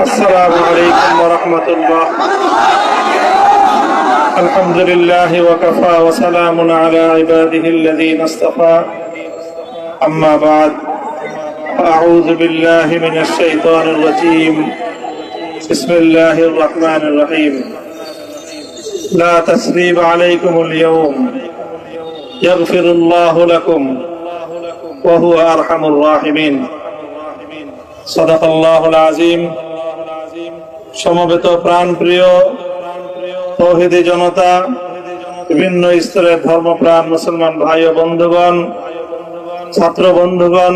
السلام عليكم ورحمة الله. الحمد لله وكفى وسلام على عباده الذين اصطفى. أما بعد أعوذ بالله من الشيطان الرجيم. بسم الله الرحمن الرحيم. لا تسريب عليكم اليوم. يغفر الله لكم وهو أرحم الراحمين. صدق الله العظيم. সমবেত প্রাণ প্রিয় তৌহিদি জনতা, বিভিন্ন স্তরের ধর্মপ্রাণ মুসলমান ভাই ও বন্ধুগণ, ছাত্র বন্ধুগণ,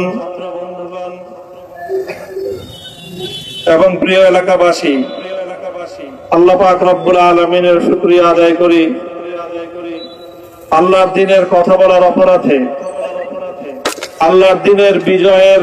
এবং প্রিয় এলাকাবাসী, আল্লাহ পাক রব্বুল আলমিনের শুক্রিয়া আদায় করি। আল্লাহর দিনের কথা বলার অপরাধে, আল্লাহর দিনের বিজয়ের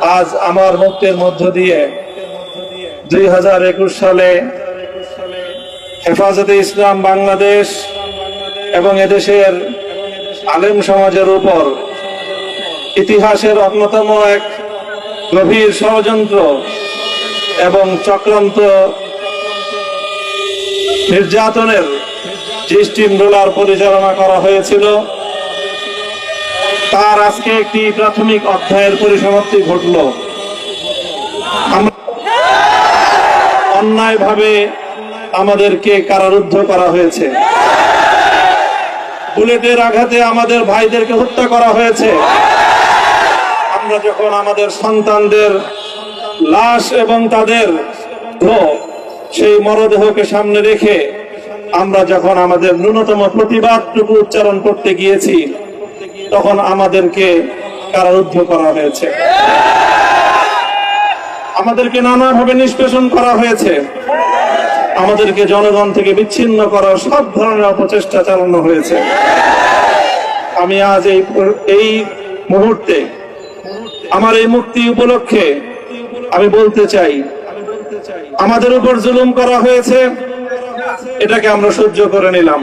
আজ আমার মুক্তির মধ্য দিয়ে দুই হাজার একুশ সালে হেফাজতে ইসলাম বাংলাদেশ এবং এদেশের আলেম সমাজের উপর ইতিহাসের অন্যতম এক গভীর ষড়যন্ত্র এবং চক্রান্ত নির্যাতনের যে স্টিম রোলার পরিচালনা করা হয়েছিল। তার আজকে একটি প্রাথমিক অধ্যায়ের পরিসমাপ্তি ঘটল। আমরা অন্যায়ভাবে আমাদেরকে কারারুদ্ধ করা হয়েছে। বুলেটের আঘাতে আমাদের ভাইদেরকে হত্যা করা হয়েছে। আমরা যখন আমাদের সন্তানদের লাশ এবং তাদের সেই মরদেহকে সামনে রেখে আমরা যখন আমাদের ন্যূনতম প্রতিবাদটুকু উচ্চারণ করতে গিয়েছি তখন আমাদেরকে কারারুদ্ধ করা হয়েছে। আমাদেরকে নানাভাবে নিষ্পেষণ করা হয়েছে। আমাদেরকে জনগণ থেকে বিচ্ছিন্ন করার সব ধরনের অপচেষ্টা চালানো হয়েছে। আমি আজ এই এই মুহূর্তে আমার এই মুক্তি উপলক্ষে আমি বলতে চাই, আমাদের উপর জুলুম করা হয়েছে। এটাকে আমরা সহ্য করে নিলাম।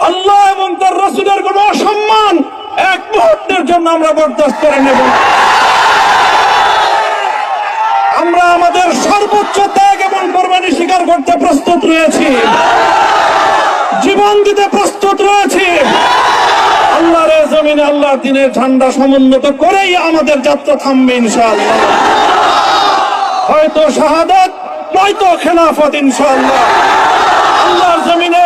আল্লাহ এবং তার রসুলের কোন অসম্মান এক মুহূর্তের জন্য আমরা বরদাস্ত করে নেব। আমরা আমাদের সর্বোচ্চ ত্যাগ এবং কোরবানি স্বীকার করতে প্রস্তুত রয়েছি। জীবন দিতে প্রস্তুত রয়েছি। আল্লাহর এ জমিনে আল্লাহর দিনের ঠান্ডা সমুন্নত করেই আমাদের যাত্রা থামবে ইনশাআল্লাহ। হয়তো শাহাদাত, নয়তো খেলাফত ইনশাআল্লাহ। আল্লাহর জমিনে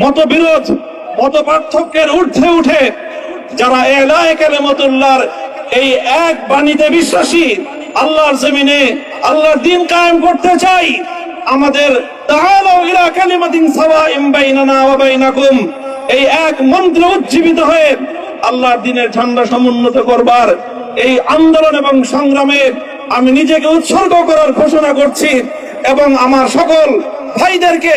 মতবিরোধ মত পার্থক্যের ঊর্ধ্বে উঠে যারা এলায় কালেমতুল্লাহর এই এক বাণীতে বিশ্বাসী, আল্লাহর জমিনে আল্লাহর দিন কায়েম করতে চাই, আমাদের এই এক মন্ত্রে উজ্জীবিত হয়ে আল্লাহর দিনের ঝান্ডা সমুন্নত করবার এই আন্দোলন এবং সংগ্রামে আমি নিজেকে উৎসর্গ করার ঘোষণা করছি এবং আমার সকল ভাইদেরকে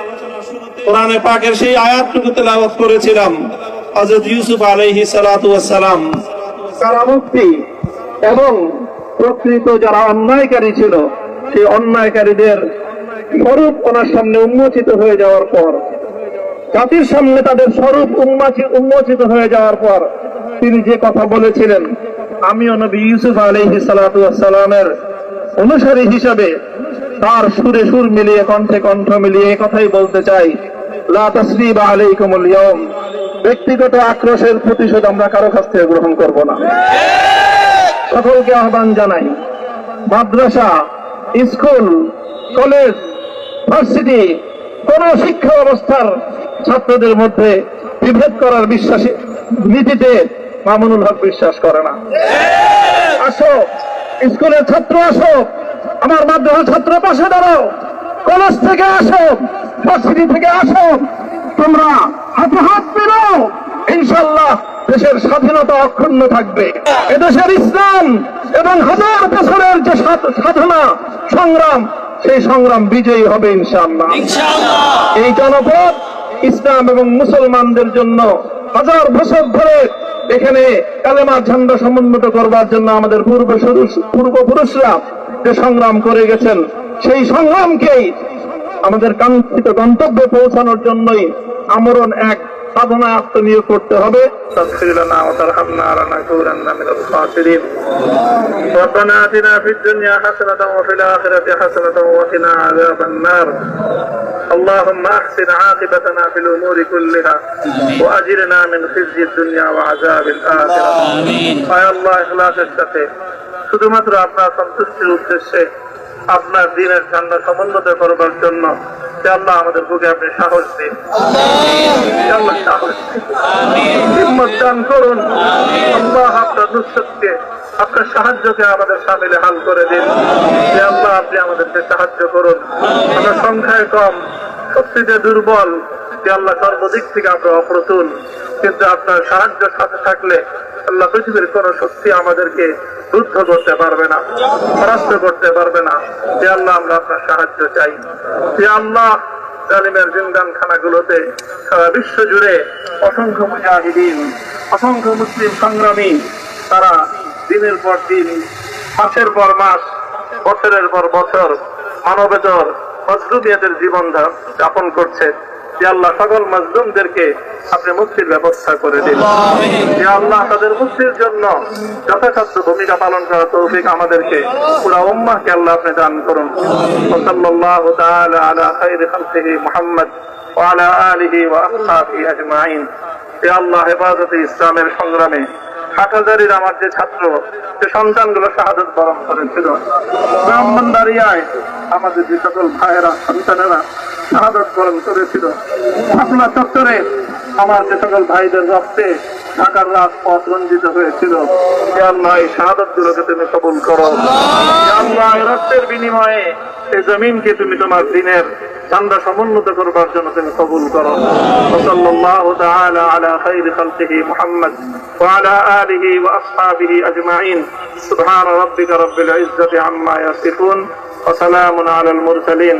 কোরআনে পাকের সেই আয়াতটুকু তেলাওয়াত করেছিলাম, হযরত ইউসুফ আলাইহিস সালাতু ওয়াস সালাম কারামুক্তি এবং প্রকৃত যারা অন্যায়কারী ছিল, সেই অন্যায়কারীদের স্বরূপ ওনার সামনে উন্মোচিত হয়ে যাওয়ার পর, জাতির সামনে তাদের স্বরূপ উন্মোচি- উন্মোচিত হয়ে যাওয়ার পর তিনি যে কথা বলেছিলেন, আমিও নবী ইউসুফ আলাইহি সালাতু ওয়াস সালামের অনুসারী হিসাবে তার সুরে সুর মিলিয়ে, কণ্ঠে কণ্ঠ মিলিয়ে কথাই বলতে চাই। ব্যক্তিগত আক্রোশের প্রতিশোধ আমরা কারও কাছ থেকে গ্রহণ করব না। সকলকে আহ্বান জানাই। মাদ্রাসা, স্কুল, কলেজ, ভার্সিটি, কোন শিক্ষা ব্যবস্থার ছাত্রদের মধ্যে বিভেদ করার বিশ্বাসী নীতিতে মামুনুল হক বিশ্বাস করে না। আসো, স্কুলের ছাত্র আসো। আমার মাধ্যমে ছাত্র পাশে দাঁড়াও। কলেজ থেকে আসো ভার্সিটি থেকে আসো। তোমরা হাতে হাত পেল ইনশাল্লাহ দেশের স্বাধীনতা অক্ষুণ্ণ থাকবে। এদেশের ইসলাম এবং হাজার বছরের যে সাধনা সংগ্রাম সেই সংগ্রাম বিজয়ী হবে ইনশাল্লাহ এই জনপদ ইসলাম এবং মুসলমানদের জন্য হাজার বছর ধরে এখানে কালেমার ঝান্ডা সমুন্নত করবার জন্য আমাদের পূর্ব পূর্বপুরুষরা যে সংগ্রাম করে গেছেন সেই সংগ্রামকেই আমাদের কাঙ্ক্ষিত গন্তব্যে পৌঁছানোর জন্যই আমরণ এক সাধনা আত্মনিয়োগ করতে হবে تغفر لنا وترحمنا لنكونن من الخاسرين ربنا آتنا في الدنيا حسنة وفي الآخرة حسنة وقنا عذاب النار اللهم أحسن عاقبتنا في الأمور كلها وأجرنا من خزي الدنيا وعذاب الآخرة আয় আল্লাহ ইখলাসের সাথে শুধুমাত্র আপনার সন্তুষ্টির উদ্দেশ্যে আপনার দিনের ঠান্ডা সমুন্নত করবার জন্য আল্লাহ আমাদের বুকে আপনি সাহস দিন। আপনার সাহায্যকে আমাদের সামিলে হাল করে দিন। আল্লাহ আপনি আমাদেরকে সাহায্য করুন। আমরা সংখ্যায় কম, শক্তিতে দুর্বল। আল্লাহ সর্বদিক থেকে আমরা অপ্রতুল। কিন্তু আপনার সাহায্য সাথে থাকলে আল্লাহ পৃথিবীর কোন শক্তি আমাদেরকে রুদ্ধ করতে পারবে না, পরাস্ত করতে পারবে না। যে আল্লাহ, আমরা আপনার সাহায্য চাই। যে আল্লাহ, জালিমের জিন্দান খানাগুলোতে সারা বিশ্ব জুড়ে অসংখ্য মুজাহিদিন, অসংখ্য মুসলিম সংগ্রামী, তারা দিনের পর দিন, মাসের পর মাস, বছরের পর বছর মানবেতর মজলুমিয়াদের জীবন যাপন করছে। আল্লাহ সকল মজলুমদেরকে আপনি মুক্তির ব্যবস্থা করে দিন। আল্লাহ তাদের মুক্তির জন্য যথাসাধ্য ভূমিকা পালন করার তৌফিক আমাদেরকে পুরা উম্মাহকে আল্লাহ আপনি দান করুন। ইসলামের সংগ্রামে হাটহাজারির আমার যে ছাত্র, যে সন্তানগুলো শাহাদত বরণ করেছিল, ব্রাহ্মণবাড়িয়ায় আমাদের যে সকল ভাইয়েরা, সন্তানেরা শাহাদত বরণ করেছিল আপনার চত্বরে আমার যে সকল ভাইদের রক্তে ঢাকার রঞ্জিত হয়েছিল। শাহাদত গুলোকে তুমি কবুল করো। রক্তের বিনিময়ে এই জমিনকে তুমি তোমার দিনের ঠান্ডা সমুন্নত করবার জন্য তুমি কবুল করো। সাল্লাল্লাহু তাআলা আলা খালকিহি মুহাম্মদ ওয়া আলা আলিহি ওয়া আসহাবিহি আজমাইন। সুবহান রাব্বিকা রাব্বিল ইজ্জাতি আম্মা ইয়াসিফুন ওয়া সালামুন আলাল মুরসালিন।